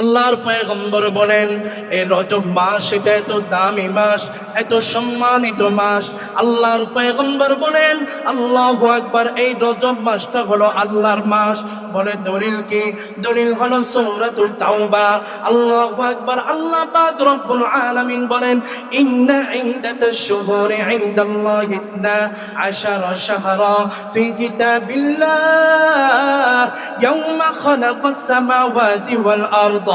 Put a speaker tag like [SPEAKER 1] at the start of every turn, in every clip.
[SPEAKER 1] আল্লাহর পয়গম্বর বলেন এই রজব মাস, এটা এত দামি মাস, এত সম্মানিত মাস। আল্লাহর পয়গম্বর বলেন, আল্লাহ আকবার, এই রজব মাসটা হলো আল্লাহর মাস। বলে দলিল কি? দলিল হলো সূরাতুল তাওবা। আল্লাহ আকবার, আল্লাহ পাক রব্বুল আলামিন বলেন, ইন্না ইনদাতাশ শুহুরি ইনদাল্লাহি ইসনা আশারা শাহরা ফি কিতাবিল্লাহ। ইয়াওমা খালাকাস সামাওয়াতি ওয়াল আরদ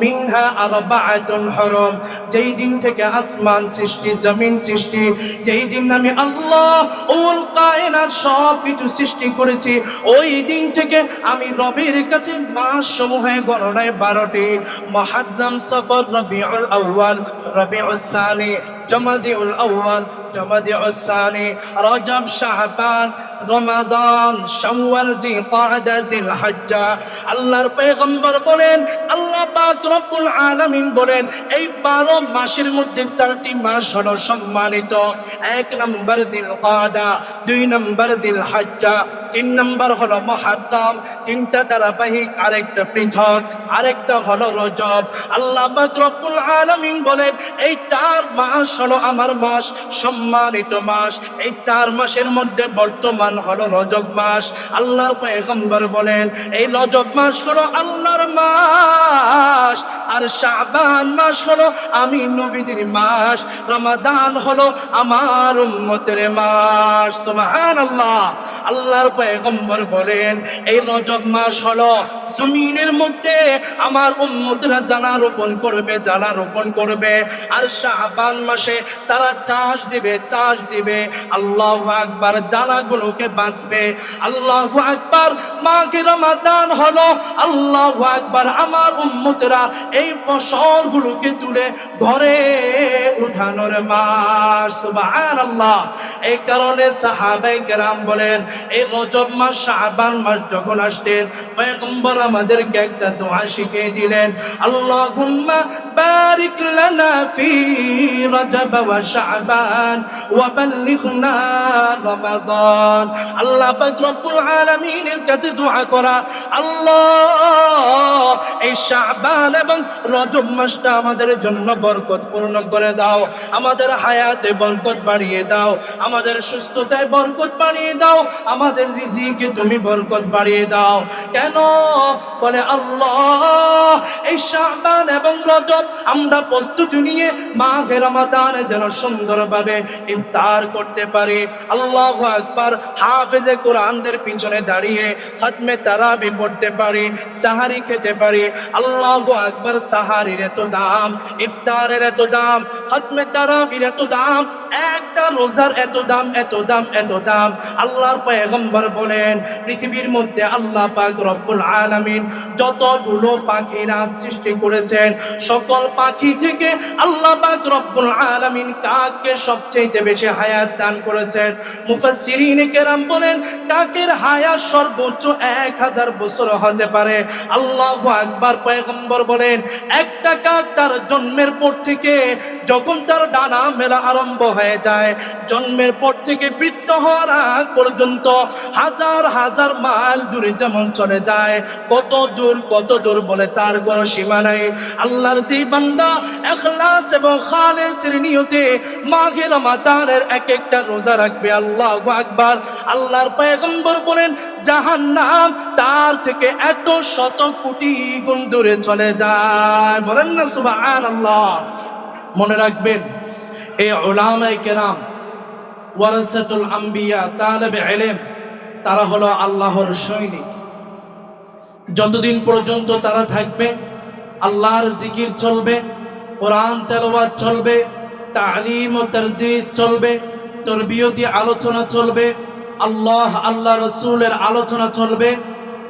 [SPEAKER 1] মিনহা আরবাআতুন হরম। যেই দিন থেকে আসমান সৃষ্টি, জমিন সৃষ্টি, যেই দিন আমি আল্লাহ, উল কায়নার সব কিছু সৃষ্টি করেছি, ওই দিন থেকে আমি রবের কাছে মাস সমূহে গণনায় বারোটি। মহাদ্রাম সফর রবিউল আউয়াল, রবিউল সানি জমাদিউল আউয়াল জমাদিউল সানি রজব শাহবান রমাদান শাওয়াল দিল হজ্জা আল্লাহর পয়গম্বর বলেন, আল্লাহ পাক রব্বুল আলামিন বলেন, এই 12 মাসের মধ্যে চারটি মাস হলো সম্মানিত। এক নম্বর দিল কাদা, দুই নম্বর দিল হজ্জা তিন নম্বর হলো মহাদ্দাম, তিনটা ধারাবাহিক, আরেকটা পৃথক, আরেকটা হলো রজব। আল্লাহ রব্বুল আলামিন বলেন, এই চার মাস হলো আমার মাস, সম্মানিত মাস। এই চার মাসের মধ্যে বর্তমান হলো রজব মাস। আল্লাহর পয়গম্বর বলেন, এই রজব মাস হলো আল্লাহর মাস, আর শাবান মাস হলো আমি নবীদের মাস। রমাদান হলো আমার উম্মতের মাস। সুবহানাল্লাহ। আল্লাহর পয়গম্বর বলেন, এই রজব মাস হলো জমিনের মধ্যে আমার উম্মতরা জানা রোপণ করবে জানা রোপণ করবে। আর শাবান মাসে তারা চাষ দিবে চাষ দিবে। আল্লাহ আকবার জানাগুলোকে বাঁচবে। আল্লাহ আকবার মাকে রমাদান হলো। আল্লাহ আকবার আমার উম্মতরা এই ফসলগুলোকে তুলে ঘরে উঠানোর মাস। আল্লাহ এই কারণে সাহাবাই গ্রাম বলেন এই রজব মাস শাবান মাস যখন আসতেন, পয়গম্বর আমাদেরকে একটা দোয়া শিখিয়ে দিলেন, আল্লাহুম্মা বারিক লানা ফি রজব ওয়া শাবান ওয়া বাল্লিগনা রমাদান। আল্লাহ পাক রব্বুল আলামিনের কাছে দোয়া করা, আল্লাহ, এই শাবান এবং রজব মাসটা আমাদের জন্য বরকত পূর্ণ করে দাও, আমাদের হায়াতে বরকত বাড়িয়ে দাও, আমাদের সুস্থতায় বরকত বাড়িয়ে দাও আমাদের রিজিকে তুমি বরকত বাড়িয়ে দাও। কেন? বলে আল্লাহ, এই শাবান এবং রজব আমরা প্রস্তুতি নিয়ে মাঘে রমাদানে যেন সুন্দরভাবে ইফতার করতে পারি। আল্লাহ আকবার হাফেজে কোরআনদের পিছনে দাঁড়িয়ে খতমে তারাবি পড়তে পারি, সাহারি খেতে পারি। আল্লাহ আকবার সাহারির এত দাম, ইফতারের এত দাম, খতমে তারাবির এত দাম, একটা রোজার এত দাম এত দাম এত দাম। আল্লাহর পয়গম্বর বলেন, পৃথিবীর মধ্যে আল্লাহ পাক রব্বুল আলামিন যতগুলো পাখিরা সৃষ্টি করেছেন, সকল পাখি থেকে আল্লাহ পাক রব্বুল আলামিন কাককে সবচেয়ে বেশি হায়াত দান করেছেন? মুফাসসিরিন কেরাম বলেন, কাকের হায়াত সর্বোচ্চ এক হাজার বছর হতে পারে। আল্লাহ আকবার পয়গম্বর বলেন, একটা কাক তার জন্মের পর থেকে যখন তার ডানা মেলা আরম্ভ হয়ে যায়, জন্মের পর থেকে বৃত্ত হওয়ার আগ পর্যন্ত হাজার হাজার মাইল দূরে যেমন চলে যায়, কত দূর কত দূর বলে তার কোনো সীমা নাই। আল্লাহর যে বান্দা এখলাস এবং খালেসের নিয়তে মাঘে রমাদানের এক একটা রোজা রাখবে, আল্লাহ আকবার। আল্লাহর পয়গম্বর বলেন জাহান নাম তার থেকে এত শত কোটি গুণ দূরে চলে যায়। বলেন না সুবাহ আল্লাহ মনে রাখবেন এই ওলামাই কেরাম ওয়ারাসাতুল আম্বিয়া, তালেবে এলেম। তারা হলো আল্লাহর সৈনিক। যতদিন পর্যন্ত তারা থাকবে, আল্লাহর জিকির চলবে, কোরআন তেলাওয়াত চলবে, তালিম ও তারদিস চলবে, তরবিয়তি আলোচনা চলবে, আল্লাহ আল্লাহ রসুলের আলোচনা চলবে,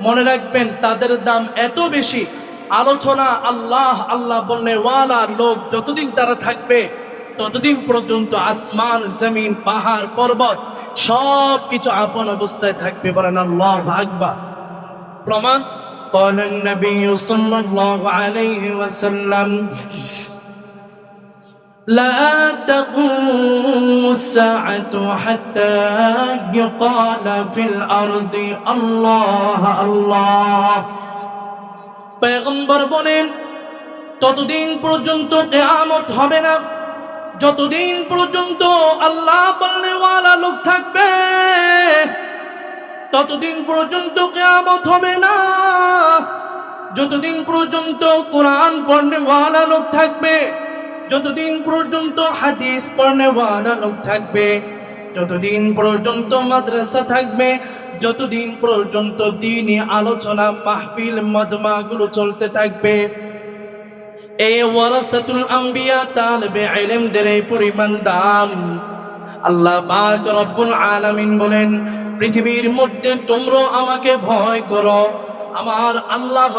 [SPEAKER 1] মনে রাখবেন তাদের দাম এত বেশি। আলোচনা আল্লাহ আল্লাহ বললে ওয়ালা লোক যতদিন তারা থাকবে ততদিন পর্যন্ত আসমান জমিন পাহাড় পর্বত সব কিছু আপন অবস্থায় থাকবে বলেন আল্লাহ আকবার প্রমাণ قال النبي صلى الله عليه وسلم لا تقوم الساعة حتى يقال في الأرض الله الله পেগম্বর বলেন ততদিন পর্যন্ত কেয়ামত হবে না যতদিন পর্যন্ত আল্লাহ বলনেওয়ালা লোক থাকবে, ততদিন পর্যন্ত কেয়ামত হবে না। যতদিন পর্যন্ত কোরআন পড়নেওয়ালা লোক থাকবে, যতদিন পর্যন্ত হাদিস পড়নেওয়ালা লোক থাকবে, যতদিন পর্যন্ত মাদ্রাসা থাকবে, যতদিন পর্যন্ত দিনই আলোচনা, মাহফিল, মজমাগুলো চলতে থাকবে এই ওয়ারাসাতুল আম্বিয়া আল্লাহ বলেন, পৃথিবীর মধ্যে তোমরা আমাকে ভয় করো। আমার আল্লাহ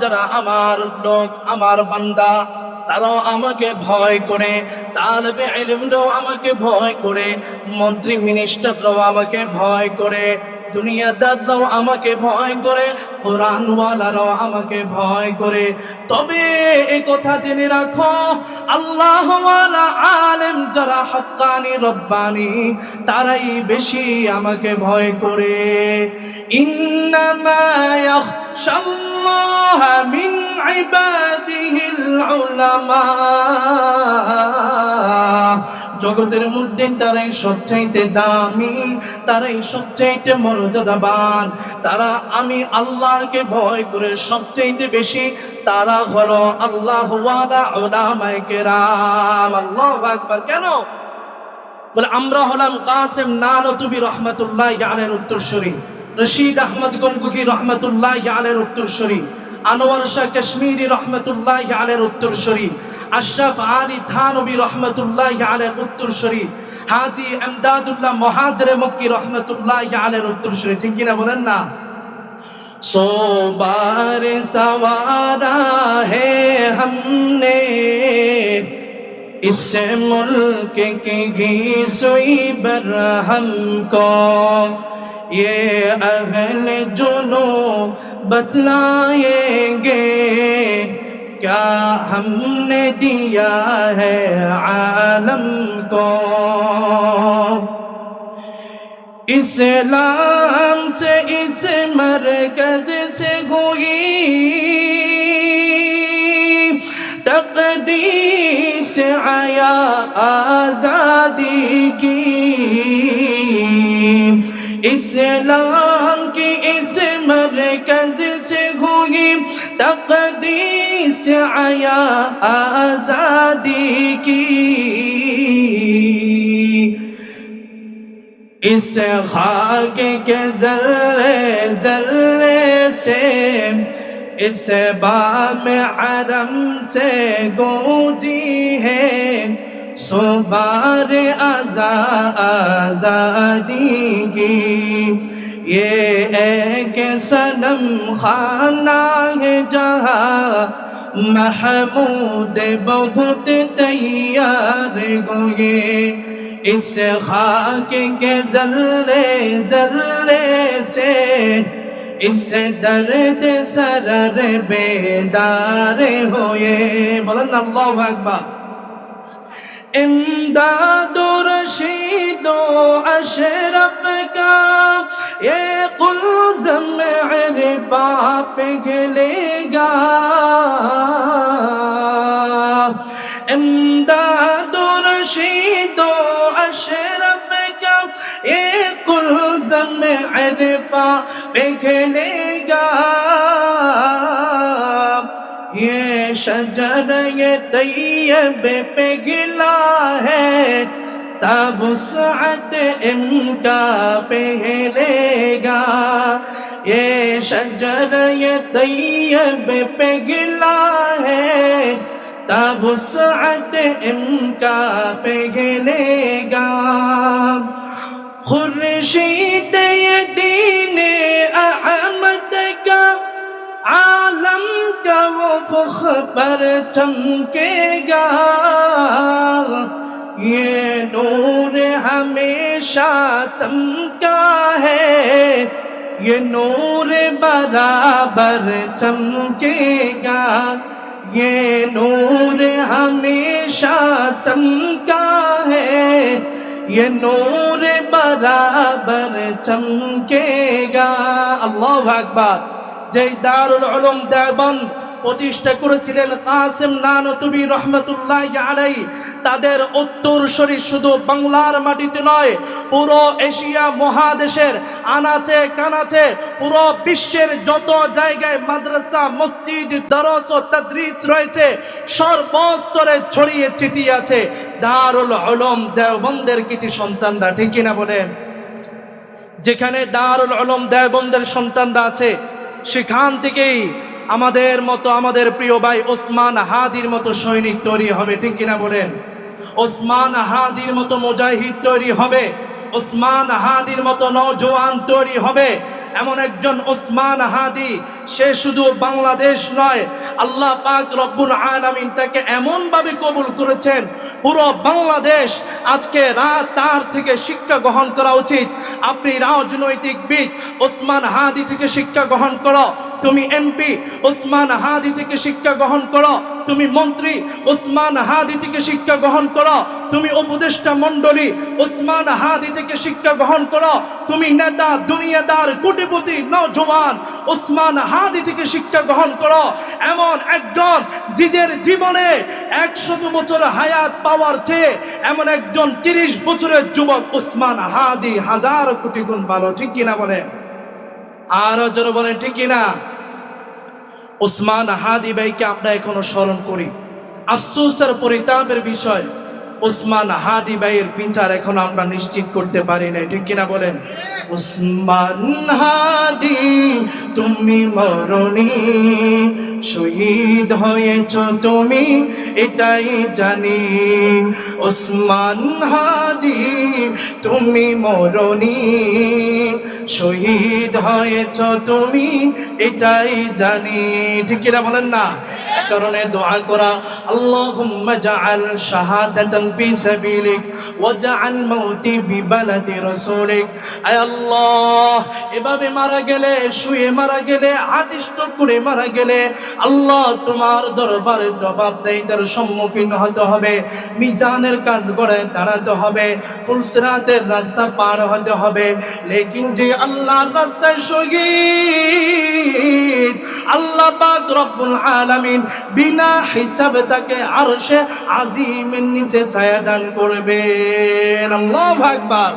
[SPEAKER 1] যারা আমার লোক, আমার বান্দা, তারাও আমাকে ভয় করে। তালবে আমাকে ভয় করে। মন্ত্রী মিনিস্টাররাও আমাকে ভয় করে। দুনিয়াদাররাও আমাকে ভয় করে, কোরআনওয়ালারাও আমাকে ভয় করে। তবে এই কথা জেনে রাখো আল্লাহ আলেম যারা হক্কানি, রব্বানি, তারাই বেশি আমাকে ভয় করে। ইন্নামা ইয়াখশাল্লাহ মিন জগতের মধ্যে তারাই সবচাইতে দামি, তারাই সবচাইতে মর্যাদাবান। তারা আমি আল্লাহকে ভয় করে সবচাইতে বেশি, তারা হলো আল্লাহ আল্লাহু আকবার। কেন? বলে, আমরা হলাম কাসেম নানতুবি রহমতুল্লাহ আলের উত্তরসূরি। রশিদ আহমদ গঙ্গুকি রহমতুল্লাহ আলের উত্তরসূরি। আনোয়ার শাহ কাশ্মীরি রহমতুল্লাহ আলের উত্তরসূরি আশরাফ আলী থানবী রহমতুল্লাহ আলের উত্তরসূরি হাজি আমদাদুল্লাহ মহাজরে মক্কি রহমতুল্লাহ আলের উত্তরসূরি ঠিক কিনা বলেন না सो बार सवारा है हमने इस मुल्क की घी सुई یہ اہل جنو بتلائیں گے کیا ہم نے دیا ہے عالم کو؟ اسلام سے اس مرکز سے ہوئی تقدیس آیا آزادی کی۔ اسلام کی اس مرکز سے ہوئی تقدیس آیا آزادی کی۔ اس خاک کے ذرے ذرے سے، اس بام عرم سے گونجی ہے۔ سوبار آزا آزادی کی۔ یہ ایک سلم خانہ ہے جہاں محمود بہت تیار ہوئے۔ اس خاک کے ذرے ذرے سے اس درد سرر بیدار ہوئے۔ بولن اللہ اکبر۔ امداد رشید و اشرف کا یہ قلزم عربا پگھلے گا امداد رشید و اشرف کا یہ قلزم عربا پگھلے گا شجر یہ طیب پہ گلا ہے، تب سعت امٹا پہلے گا یہ شجر یہ طیب پہ گلا ہے، تب سعت امٹا پہلے گا خرشید یہ دین احمد کا آ وہ فخر پر چمکے گا۔ یہ نور ہمیشہ چمکا ہے۔ یہ نور برابر چمکے گا۔ یہ نور ہمیشہ چمکا ہے۔ یہ نور برابر چمکے گا۔ اللہ اکبر۔ যেই দারুল আলম দেওবন্দ প্রতিষ্ঠা করেছিলেন কাসেম নানতুবি রহমতুল্লাহ আলাই তাদের উত্তরসরি শুধু বাংলার মাটিতে নয়, পুরো এশিয়া মহাদেশের আনাচে কানাচে, পুরো বিশ্বের যত জায়গায় মাদ্রাসা, মসজিদ, দরস ও তাদরিস রয়েছে, সর্বস্তরে ছড়িয়ে ছিটিয়ে আছে দারুল আলম দেওবন্দের কৃতি সন্তানরা, ঠিক কিনা বলেন? যেখানে দারুল আলম দেওবন্দের সন্তানরা আছে সেখান থেকেই আমাদের মতো আমাদের প্রিয় ভাই ওসমান হাদির মতো সৈনিক তৈরি হবে, ঠিক কিনা বলেন? ওসমান হাদির মতো মুজাহিদ তৈরি হবে, ওসমান হাদির মতো নৌজওয়ান তৈরি হবে, এমন একজন ওসমান হাদি সে শুধু বাংলাদেশ নয়, আল্লাহ পাক রব্বুল আলামিন তাকে এমনভাবে কবুল করেছেন, পুরো বাংলাদেশ আজকে রাত তার থেকে শিক্ষা গ্রহণ করা উচিত। আপনি রাজনৈতিকবিদ ওসমান হাদি থেকে শিক্ষা গ্রহণ করো। তুমি এমপি, ওসমান হাদি থেকে শিক্ষা গ্রহণ করো। তুমি মন্ত্রী, ওসমান হাদি থেকে শিক্ষা গ্রহণ করো। তুমি উপদেষ্টা মণ্ডলী, ওসমান হাদি থেকে শিক্ষা গ্রহণ করো। তুমি নেতা, দুনিয়াদার কোটিপতি নজওয়ান ওসমান হাদি থেকে শিক্ষা গ্রহণ করো। এমন একজন জিজের জীবনে একশত বছর হায়াত পাওয়ার চেয়ে এমন একজন তিরিশ বছরের যুবক ওসমান হাদি হাজার কোটি গুণ ভালো, ঠিক কিনা বলে আরও জোরে বলেন, ঠিক কিনা? ওসমান হাদি ভাইকে আমরা এখনও স্মরণ করি। আফসোসের পরিতাপের বিষয় ওসমান হাদি ভাইয়ের বিচার এখন আমরা নিশ্চিত করতে পারি না ঠিক কিনা বলেন? ওসমান হাদি, তুমি মরণি শহীদ হয়েছ, তুমি এটাই জানি। ওসমান হাদি, তুমি মরণি শহীদ হয়েছ তুমি, এটাই জানি। ঠিক কিনা বলেন না? কারণে দোয়া করা, আল্লাহুম্মা জাআল শাহাদাতান ফি সাবিলিক ওয়া জাআল মাউতি বিবালাদি রাসূলিক। আয় আল্লাহ, এভাবে মারা গেলে, শুয়ে মারা গেলে, আদিষ্ট করে মারা গেলে, আল্লাহ তোমার দরবারে জবাবদাহিতার সম্মুখীন হতে হবে, মিজানের কাঠ গড়ে দাঁড়াতে হবে, ফুলসরাতের রাস্তা পার হতে হবে। লেকিন যে আল্লাহর রাস্তায় শহীদ। আল্লাহ পাক রব্বুল আলামিন বিনা হিসাবে তাকে আরশে আজিমের নিচে ছায়া দান করবেন। আল্লাহু আকবার।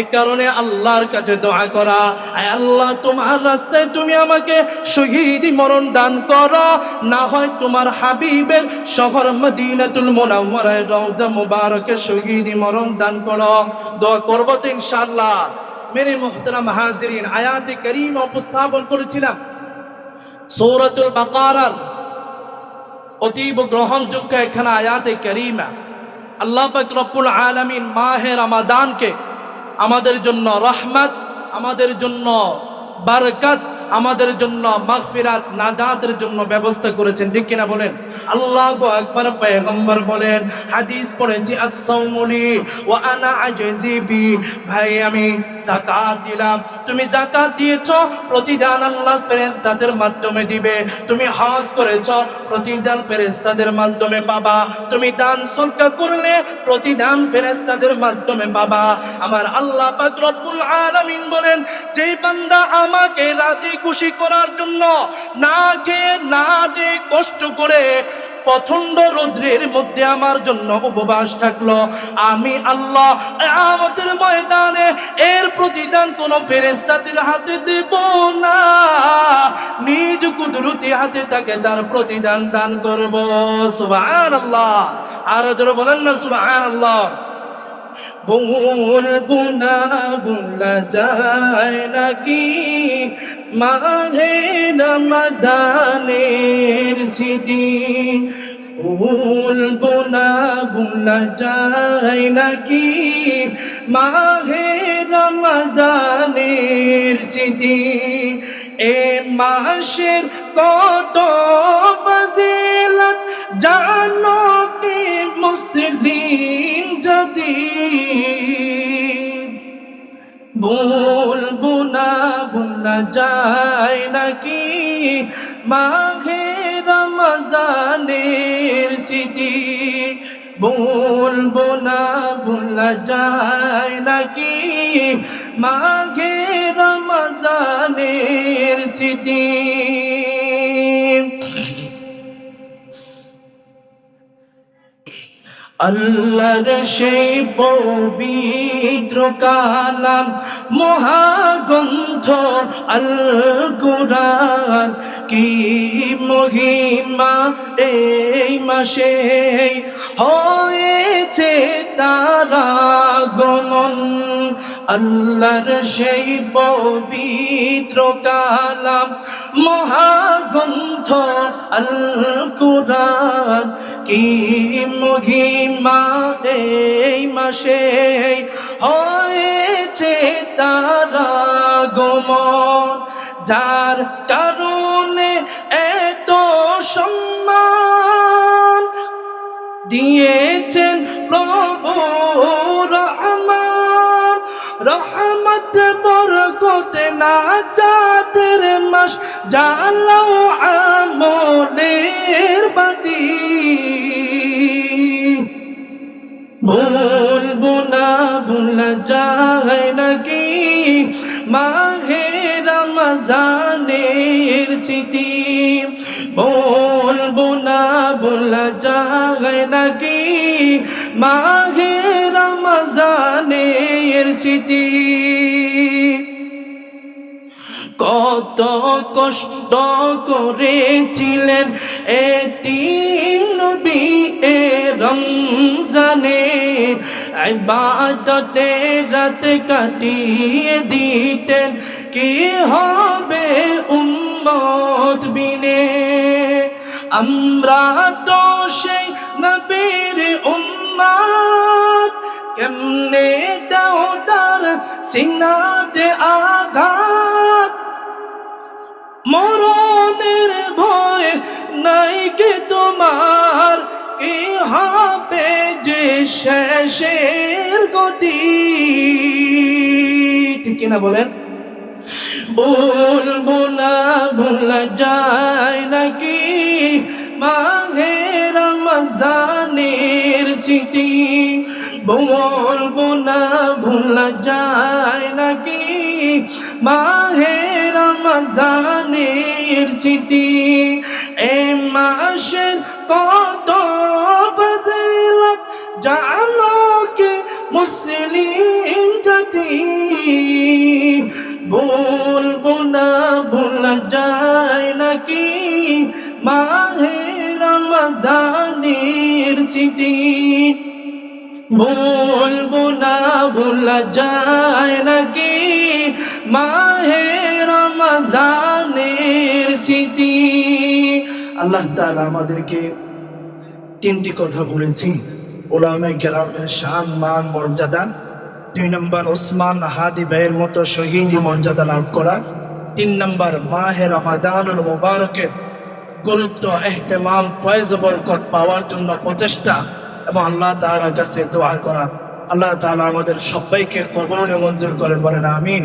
[SPEAKER 1] এই কারণে আল্লাহর কাছে দোয়া করা, আয় আল্লাহ, তোমার রাস্তায় তুমি আমাকে শহীদি মরণ দান করো। না হয় তোমার হাবিবের শহর মদিনাতুল মুনাওয়ারায় রওজা মুবারকে শহীদি মরণ দান করো। দোয়া করব তো ইনশাআল্লাহ। মেরে মোহতারাম হাজিরিন আয়াতে করিম উপস্থাপন করেছিলাম। সৌরতুল বাকারার অতীব গ্রহণযোগ্য এখানে আয়াতে করিমা। আল্লাহ রব্বুল আলামিন মাহে রমাদানকে আমাদের জন্য রহমত, আমাদের জন্য বারকাত আমাদের জন্য মাগফিরাত, নাজাতের জন্য ব্যবস্থা করেছেন। ঠিক কিনা বলেন? আল্লাহ আকবার, পয়গম্বর বলেন, হাদিস পড়েছি আসসাউমুলি ওয়া আনা আজজিবি ভাই, আমি যাকাত দিলাম। তুমি যাকাত দিয়েছ, প্রতিদান আল্লাহ ফেরেশতাদের মাধ্যমে দিবে। তুমি হজ করেছ, প্রতিদান ফেরেশতাদের মাধ্যমে পাবা। তুমি দান সদকা করলে, প্রতিদান ফেরেশতাদের মাধ্যমে পাবা। আমার আল্লাহ পাক রব্বুল আলামিন বলেন, যেই বান্দা আমাকে রাজি খুশি করার জন্য না খেয়ে না দিয়ে কষ্ট করে প্রচণ্ড রৌদ্রের মধ্যে আমার জন্য উপবাস থাকল। আমি আল্লাহ আমাদের ময়দানে এর প্রতিদান কোন ফেরেস্তাদের হাতে দেব না। নিজ কুদরতি হাতে তাকে তার প্রতিদান দান করব। সুবহান আল্লাহ আরও বলেন না সুবহান আল্লাহ বলব না বলা যায় নাকি? মাঘে রমাদানের স্মৃতি। বলব না বলা যায় নাকি? মাঘে রমাদানের স্মৃতি। এ মাসের কত ফজিলত জানো কি মুসলিম বলব না, ভুলা যায় নাকি? মাঘে রমজানের স্মৃতি। বলব না, ভুলা যায় নাকি? মাঘে রমজানের স্মৃতি। আল্লাহর সেই পবিত্র কালাম মহাগ্রন্থ আল কোরআন কি মহিমা এই মাসে? হয়েছে তারা গমন আল্লাহর সেই পবিত্র কালাম মহাগন্থ আল কোরআন কি মহিমা এই মাসে? হয়েছে তারা গমন, যার কারণে বরকত না চাঁদের মাস জালাও আমলের বাতি। বলব না, ভুলা যায় নাকি? মাহে রমজানের স্মৃতি। বলব না, ভুলা যায় নাকি? মাহে রমজানের স্মৃতি। কত কষ্ট করেছিলেন এটি রমজানে। ইবাদতে রাত কাটিয়ে দিতেন, কি হবে উম্মত বিনে? আমরা তো সেই নবীর উম্মত, কেমনে দাও তার সিনাতে আঘাত মরণের ভয় নাই কে তোমার। কি হবে যে শেষের গতি। ঠিক কিনা বলেন? বলব না, ভোলা যায় নাকি? মাঘে রমজানের স্মৃতি। বলব না, ভোলা যায় নাকি? মাহে রমজানের স্মৃতি, এ মাসের কত ফজিলত জানো কে মুসলিম জাতি? বলব না ভোলা যায় নাকি? মাহে রমজানের স্মৃতি বলব না ভোলা যায় নাকি? মাহে রমজানের স্মৃতি। আল্লাহ তাআলা আমাদেরকে তিনটি কথা বলেছি ওলামে কেরামের শান, মান, মর্যাদা। দুই নম্বর, ওসমান হাদি ভাইয়ের মতো শহীদি মর্যাদা লাভ করা। তিন নম্বর, মাহে রমাদানুল মুবারকের গুরুত্ব, এহতেমাম, ফয়েজ বরকত পাওয়ার জন্য প্রচেষ্টা এবং আল্লাহ তাআলার কাছে দোয়া করা। আল্লাহ তাআলা আমাদের সবাইকে কবরে মঞ্জুর করেন বলেন, আমিন।